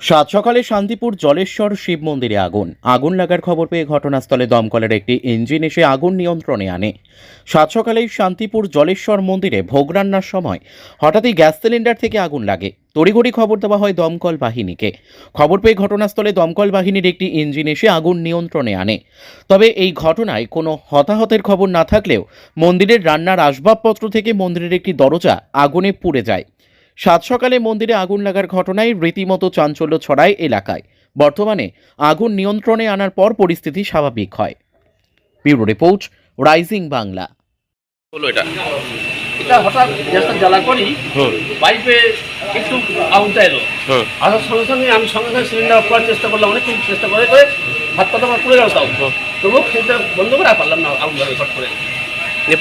সাত সকালে শান্তিপুর জলেশ্বর শিব মন্দিরে আগুন। আগুন লাগার খবর পেয়ে ঘটনাস্থলে দমকলের একটি ইঞ্জিন এসে আগুন নিয়ন্ত্রণে আনে। সাত সকালেই শান্তিপুর জলেশ্বর মন্দিরে ভোগ রান্নার সময় হঠাৎই গ্যাস সিলিন্ডার থেকে আগুন লাগে। তড়িঘড়ি খবর দেওয়া হয় দমকল বাহিনীকে। খবর পেয়ে ঘটনাস্থলে দমকল বাহিনীর একটি ইঞ্জিন এসে আগুন নিয়ন্ত্রণে আনে। তবে এই ঘটনায় কোনো হতাহতের খবর না থাকলেও মন্দিরের রান্নার আসবাবপত্র থেকে মন্দিরের একটি দরজা আগুনে পুড়ে যায়। সাত সকালে মন্দিরে আগুন লাগার ঘটনায় রীতিমতো চাঞ্চল্য ছড়ায় এলাকায়। বর্তমানে আগুন নিয়ন্ত্রণে আনার পর পরিস্থিতি স্বাভাবিক হয়। Bureau report rising Bangla. হলো এটা। এটা হঠাৎ গ্যাসটা জ্বালা করি পাইপে একটু আগুনটা এলো। আসার সঙ্গে সঙ্গে আমি সঙ্গে সঙ্গে সিলিন্ডার অফ করার চেষ্টা করলাম অনেকক্ষণ চেষ্টা করে করে হাত পাতা আমার পুড়ে গেল তাও তবুও সেটা বন্ধ করে আর পারলাম না আগুন ধরে করে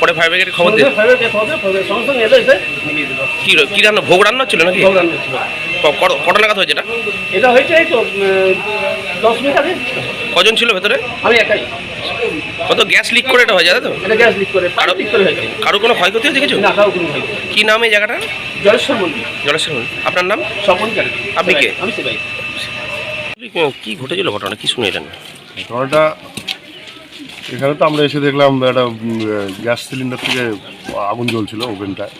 পরে ফায়ার ব্রিগেড খবর দিয়ে। ফাইভে গেছে হবে ফাইভে সঙ্গে সঙ্গে এলো এসে নিভিয়ে দিল। কি কি রান্না ভোগ রান্না ছিল নাকি? প্রোগ্রাম ছিল। ক- কত- কটা নাগাদ হয়েছে এটা? এটা হয়েছে এই তো উম, দশ মিনিট আগে। কজন ছিল ভেতরে? আমি একাই। কত গ্যাস লিক করে এটা হয়ে যায় তো? এটা গ্যাস লিক করে আরো- লিক করে হয়েছে কারও কোনো ক্ষয়ক্ষতি হয়েছে কিছু? না কাউ কোনো হয়নি। কি নাম এই জায়গাটা জলেশ্বর মন্দির। জলেশ্বর মন্দির। আপনার নাম? স্বপন কারে আপনি কে? আমি সেবাই। কি? ঘটেছিল ঘটনা? কি শুনে এলেন ঘটনাটা এখানে তো আমরা এসে দেখলাম একটা গ্যাস সিলিন্ডার থেকে আগুন জ্বলছিল ওভেনটায়।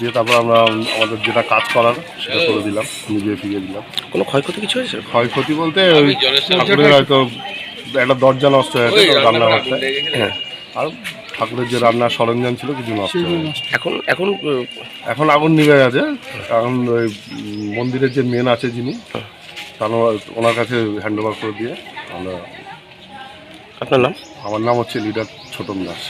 দিয়ে তারপর আমরা আমাদের যেটা কাজ করার সেটা করে দিলাম নিজে ফিরিয়ে দিলাম। কোনো ক্ষয়ক্ষতি কিছু হয়েছে? ক্ষয়ক্ষতি বলতে ওই ঠাকুরের হয়তো একটা দরজা নষ্ট হয়ে গেছে রান্নাঘরটা। হ্যাঁ। আর ঠাকুরের যে রান্নার সরঞ্জাম ছিল কিছু নষ্ট এখন এখন এখন আগুন নিভে গেছে। এখন ওই মন্দিরের যে মেন আছে যিনি তার ওনার কাছে হ্যান্ড ওভার করে দিয়ে আমরা আপনার নাম? আমার নাম হচ্ছে লিডার ছোটন দাস।